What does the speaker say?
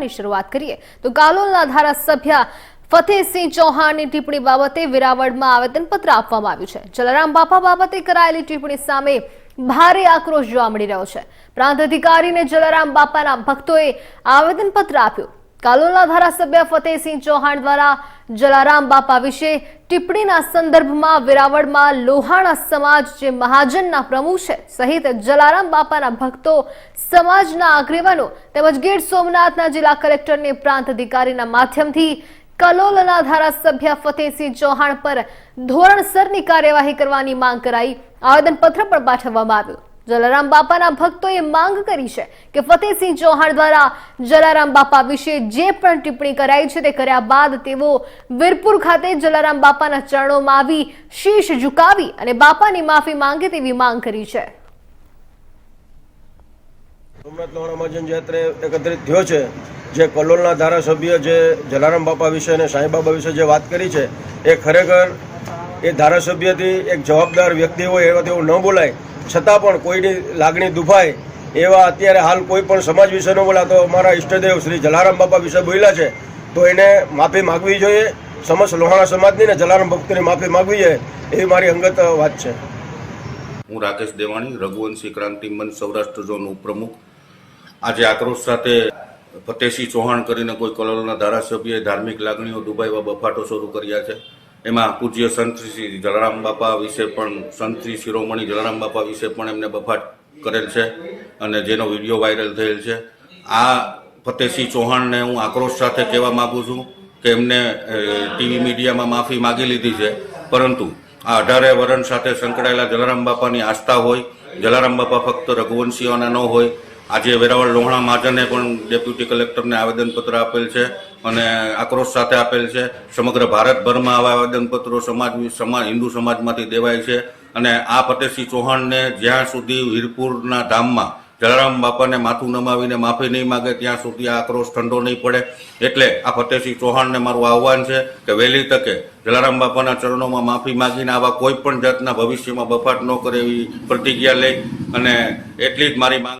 સમાચારની શરૂઆત કરીએ. તો કાલોલના ધારાસભ્ય ફતેહસિંહ ચૌહાણની ટિપ્પણી બાબતે વેરાવળમાં આવેદનપત્ર આપવામાં આવ્યું છે. જલારામ બાપા બાબતે કરાયેલી ટિપ્પણી સામે ભારે આક્રોશ જોવા મળી રહ્યો છે. પ્રાંત અધિકારીને જલારામ બાપાના ભક્તોએ આવેદનપત્ર આપ્યું. કાલોલના ધારાસભ્ય ફતેહસિંહ ચૌહાણ દ્વારા જલારામ બાપા વિશે ટિપ્પણીના સંદર્ભમાં વેરાવળમાં લોહાણા સમાજ જે મહાજનના પ્રમુખ છે, સહિત જલારામ બાપાના ભક્તો, સમાજના આગેવાનો તેમજ ગીર સોમનાથના જિલ્લા કલેક્ટરને પ્રાંત અધિકારીના માધ્યમથી કલોલના ધારાસભ્ય ફતેહસિંહ ચૌહાણ પર ધોરણસરની કાર્યવાહી કરવાની માંગ કરાઈ. આવેદનપત્ર પણ પાઠવવામાં આવ્યું. જલારામ બાપાના ભક્તોએ માંગ કરી છે કે ફતેહસિંહ ચૌહાણ દ્વારા જલારામ બાપા વિશે જે પણ ટિપ્પણી કરાઈ છે તે કર્યા બાદ તેઓ વીરપુર ખાતે જલારામ બાપાના ચરણોમાં આવી શીશ ઝુકાવી અને બાપાની માફી માંગે તેવી માંગ કરી છે. એકત્રિત થયો છે, જે કલોલના ધારાસભ્ય જે જલારામ બાપા વિશે અને સાંઈ બાબા વિશે જે વાત કરી છે, એ ખરેખર એ ધારાસભ્યથી એક જવાબદાર વ્યક્તિ હોય એવા તેવું ન બોલાય છતાં પણ કોઈની લાગણી દુભાય એવા અત્યારે હાલ કોઈ પણ સમાજ વિશે ન બોલાતો અમારા ઈષ્ટદેવ શ્રી જલારામ બાપા વિશે બોલ્યા છે, તો એને માફી માગવી જોઈએ. સમસ્ત લોહાણા સમાજની ને જલારામ ભક્તોની માફી માગવી જોઈએ. એવી મારી અંગત વાત છે. હું રાકેશ દેવાણી, રઘુવંશી ક્રાંતિ મંચ સૌરાષ્ટ્ર ઝોન ઉપપ્રમુખ. આજે આક્રોશ સાથે ફતેહસિંહ ચૌહાણ કરીને કોઈ કલોલના ધારાસભ્યએ ધાર્મિક લાગણીઓ દુભાઈવા બફાટો શરૂ કર્યા છે. એમાં પૂજ્ય સંત શ્રી જલારામ બાપા વિશે પણ, સંત શ્રી શિરોમણી જલારામ બાપા વિશે પણ એમને બફાટ કરેલ છે અને જેનો વીડિયો વાયરલ થયેલ છે. આ ફતેહસિંહ ચૌહાણને હું આક્રોશ સાથે કહેવા માગું છું કે એમને ટીવી મીડિયામાં માફી માગી લીધી છે. પરંતુ આ અઢારે વરણ સાથે સંકળાયેલા જલારામ બાપાની આસ્થા હોય, જલારામ બાપા ફક્ત રઘુવંશીઓના ન હોય આજે વેરાવળ લોહણા મહાજને પણ ડેપ્યુટી કલેક્ટરને આવેદનપત્ર આપેલ છે અને આક્રોશ સાથે આપેલ છે. સમગ્ર ભારતભરમાં આવા આવેદનપત્રો સમાજ સમાજ હિન્દુ સમાજમાંથી દેવાય છે અને આ ફતેહસિંહ ચૌહાણને જ્યાં સુધી વીરપુરના ધામમાં જલારામ બાપાને માથું નમાવીને માફી નહીં માગે, ત્યાં સુધી આ આક્રોશ ઠંડો નહીં પડે. એટલે આ ફતેહસિંહ ચૌહાણને મારું આહવાન છે કે વહેલી તકે જલારામ બાપાના ચરણોમાં માફી માગીને આવા કોઈ પણ જાતના ભવિષ્યમાં બફાટ ન કરે એવી પ્રતિજ્ઞા લઈ અને એટલી જ મારી માંગ